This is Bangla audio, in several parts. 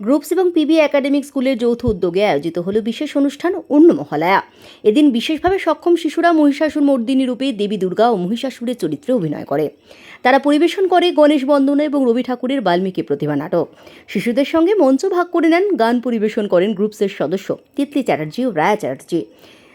গ্রুপস এবং পিবি একাডেমিক স্কুলের যৌথ উদ্যোগে আয়োজিত হল বিশেষ অনুষ্ঠান অন্য মহালয়া এদিন বিশেষভাবে সক্ষম শিশুরা মহিষাসুর মর্দিনী রূপে দেবী দুর্গা ও মহিষাসুরের চরিত্রে অভিনয় করে। তারা পরিবেশন করে গণেশ বন্দনা এবং রবি ঠাকুরের বাল্মীকি প্রতিভা নাটক। শিশুদের সঙ্গে মঞ্চ ভাগ করে নেন, গান পরিবেশন করেন গ্রুপসের সদস্য তিতলি চ্যাটার্জি ও রায়া চ্যাটার্জি।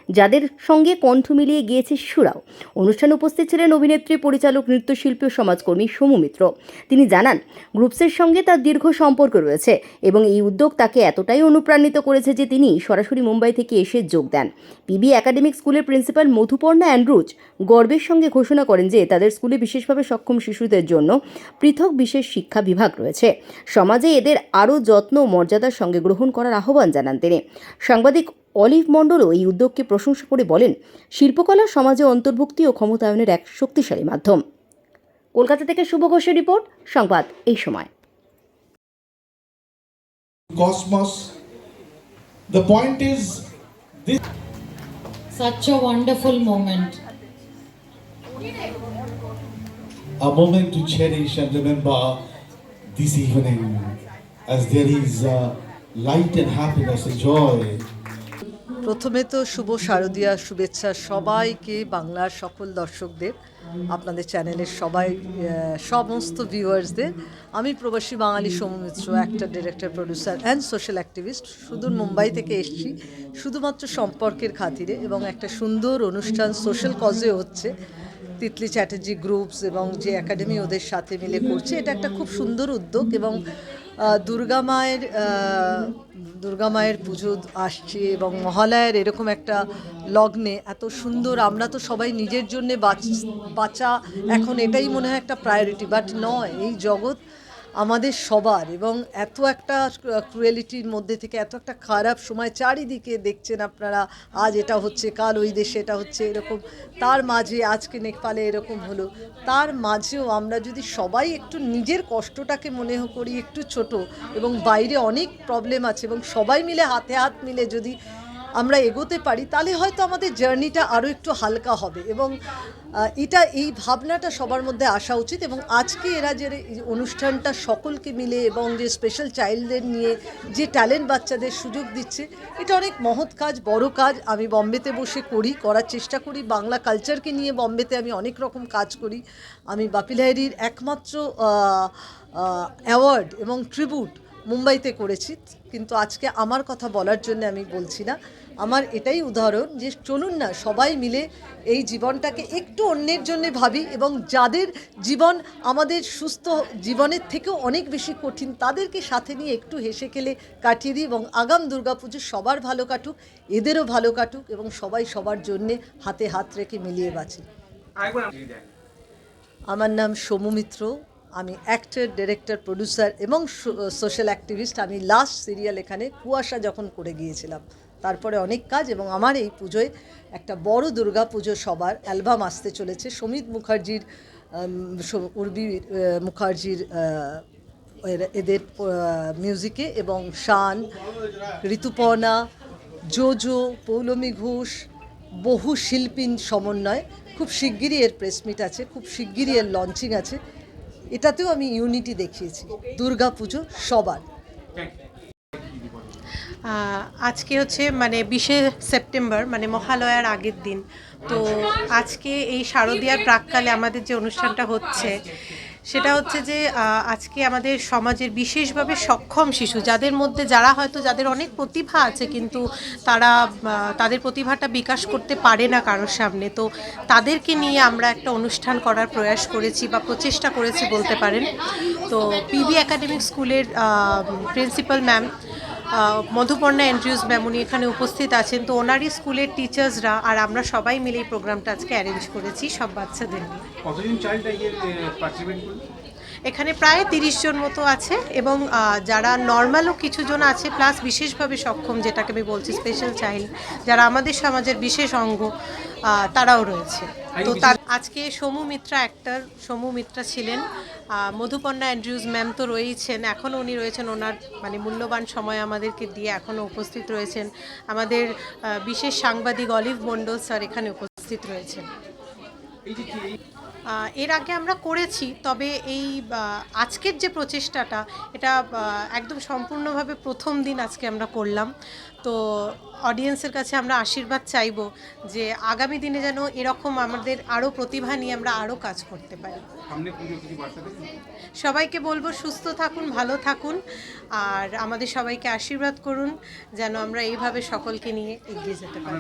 যাদের সঙ্গে কণ্ঠ মিলিয়ে গিয়েছে শিশুরাও অনুষ্ঠানে উপস্থিত ছিলেন অভিনেত্রী, পরিচালক, নৃত্যশিল্পী ও সমাজকর্মী সোমু মিত্র। তিনি জানান, গ্রুপসের সঙ্গে তার দীর্ঘ সম্পর্ক রয়েছে এবং এই উদ্যোগ তাকে এতটাই অনুপ্রাণিত করেছে যে তিনি সরাসরি মুম্বাই থেকে এসে যোগ দেন। পিবি একাডেমিক স্কুলের প্রিন্সিপাল মধুপর্ণা অ্যান্ড্রুজ গর্বের সঙ্গে ঘোষণা করেন যে তাদের স্কুলে বিশেষভাবে সক্ষম শিশুদের জন্য পৃথক বিশেষ শিক্ষা বিভাগ রয়েছে। সমাজে এদের আরও যত্ন মর্যাদার সঙ্গে গ্রহণ করার আহ্বান জানান তিনি। সাংবাদিক অলিভ মন্ডলও এই উদ্যোগকে প্রশংসা করে বলেন শিল্পকলা সমাজে অন্তর্ভুক্তি ও ক্ষমতায়নের এক শক্তিশালী মাধ্যম। কলকাতা থেকে শুভ ঘোষের রিপোর্ট সংবাদ এই সময়। Cosmos the point is this such a wonderful moment a moment to cherish and remember this evening is light প্রথমে তো শুভ শারদীয়া শুভেচ্ছা সবাইকে, বাংলার সকল দর্শকদের, আপনাদের চ্যানেলের সবাই সমস্ত ভিউয়ার্সদের। আমি প্রবাসী বাঙালি সৌম্য মিত্র একটা director producer and social activist সুদূর মুম্বাই থেকে এসেছি। শুধুমাত্র সম্পর্কের খাতিরে এবং একটা সুন্দর অনুষ্ঠান সোশ্যাল কজে হচ্ছে। তিতলি চ্যাটার্জি গ্রুপস এবং যে একাডেমি ওদের সাথে মিলে করছে। এটা একটা খুব সুন্দর উদ্যোগ এবং দুর্গা মায়ের দুর্গা মায়ের পুজো আসছে এবং মহালয়ার এরকম একটা লগ্নে এত সুন্দর, আমরা তো সবাই নিজের জন্য বাঁচা এখন এটাই মনে হয় একটা প্রায়োরিটি বাট নয়, এই জগৎ আমাদের সবার এবং এত একটা ক্রুয়েলিটির মধ্যে থেকে এত একটা খারাপ সময় চারিদিকে দেখছেন আপনারা, আজ এটা হচ্ছে, কাল ওই দেশে এটা হচ্ছে, এরকম। তার মাঝে আজকে নেপালে এরকম হলো। তার মাঝেও আমরা যদি সবাই একটু নিজের কষ্টটাকে মনে করি একটু ছোট এবং বাইরে অনেক প্রবলেম আছে এবং সবাই মিলে হাতে হাত মিলে যদি আমরা এগোতে পারি, তাহলে হয়তো আমাদের জার্নিটা আরও একটু হালকা হবে এবং এটা, এই ভাবনাটা সবার মধ্যে আসা উচিত এবং আজকে এরা যে অনুষ্ঠানটা সকলকে মিলে এবং যে স্পেশাল চাইল্ডদের নিয়ে যে ট্যালেন্ট বাচ্চাদের সুযোগ দিচ্ছে, এটা অনেক মহৎ কাজ, বড় কাজ। আমি বম্বেতে বসে করি, করার চেষ্টা করি। বাংলা কালচারকে নিয়ে বম্বেতে আমি অনেক রকম কাজ করি। আমি বাপিল লাহিড়ির একমাত্র অ্যাওয়ার্ড এবং ট্রিবিউট মুম্বাইতে করেছি কিন্তু আজকে আমার কথা বলার জন্য আমি বলছি না। আমার এটাই উদাহরণ যে চলুন না সবাই মিলে এই জীবনটাকে একটু অন্যের জন্য ভাবি এবং যাদের জীবন আমাদের সুস্থ জীবনের থেকেও অনেক বেশি কঠিন তাদেরকে সাথে নিয়ে একটু হেসে খেলে কাটিয়ে দিই এবং আগাম দুর্গাপুজো সবার ভালো কাটুক এদেরও ভালো কাটুক এবং সবাই সবার জন্যে হাতে হাত রেখে মিলিয়ে বাঁচি। আমার নাম সোমু মিত্র। আমি অ্যাক্টর ডিরেক্টর প্রডিউসার এবং সোশ্যাল অ্যাক্টিভিস্ট আমি লাস্ট সিরিয়াল এখানে কুয়াশা যখন করে গিয়েছিলাম, তারপরে অনেক কাজ এবং আমার এই পুজোয় একটা বড় দুর্গা পুজো সবার অ্যালবাম আসতে চলেছে। সমিত মুখার্জির উর্বি মুখার্জির এদের মিউজিকে এবং শান, ঋতুপর্ণা, জোজো, পৌলমী ঘোষ, বহু শিল্পীন সমন্বয় খুব শিগগিরই এর প্রেস মিট আছে, খুব শিগগিরই এর লঞ্চিং আছে। এটাতেও আমি ইউনিটি দেখিয়েছি। দুর্গা পুজো সবার। আজকে হচ্ছে মানে বিশে সেপ্টেম্বর মানে মহালয়ার আগের দিন। তো আজকে এই শারদীয়ার প্রাককালে আমাদের যে অনুষ্ঠানটা হচ্ছে সেটা হচ্ছে যে আজকে আমাদের সমাজের বিশেষভাবে সক্ষম শিশু, যাদের মধ্যে যারা হয়তো যাদের অনেক প্রতিভা আছে, কিন্তু তারা তাদের প্রতিভাটা বিকাশ করতে পারে না কারোর সামনে। তো তাদেরকে নিয়ে আমরা একটা অনুষ্ঠান করার প্রয়াস করেছি বা প্রচেষ্টা করেছি বলতে পারেন। তো পিবি একাডেমিক স্কুলের principal ma'am Madhuparna Andrews ma'am উনি এখানে উপস্থিত আছেন। তো ওনারই স্কুলের টিচার্সরা আর আমরা সবাই মিলে এই প্রোগ্রামটা আজকে অ্যারেঞ্জ করেছি সব বাচ্চাদের নিয়ে। কতজন চাইল্ড পার্টিসিপেট এখানে প্রায় তিরিশ জন মতো আছে এবং যারা নর্মালও কিছু জন আছে প্লাস বিশেষভাবে সক্ষম যেটাকে আমি বলছি স্পেশাল চাইল্ড যারা আমাদের সমাজের বিশেষ অঙ্গ তারাও রয়েছে। তো তার আজকে সমু মিত্রা অ্যাক্টর সমু মিত্রা ছিলেন। মধুপর্ণা অ্যান্ড্রিউজ ম্যাম তো রয়েছেন। এখনও উনি রয়েছেন ওনার মানে মূল্যবান সময় আমাদেরকে দিয়ে এখনও উপস্থিত রয়েছেন। আমাদের বিশেষ সাংবাদিক অলিভ মণ্ডল স্যার এখানে উপস্থিত রয়েছেন। এর আগে আমরা করেছি তবে এই আজকের যে প্রচেষ্টাটা এটা একদম সম্পূর্ণভাবে প্রথম দিন আজকে আমরা করলাম। তো অডিয়েন্সের কাছে আমরা আশীর্বাদ চাইব যে আগামী দিনে যেন এরকম আমাদের আরও প্রতিভা নিয়ে আমরা আরও কাজ করতে পারি? সবাইকে বলব সুস্থ থাকুন ভালো থাকুন আর আমাদের সবাইকে আশীর্বাদ করুন যেন আমরা এইভাবে সকলকে নিয়ে এগিয়ে যেতে পারি।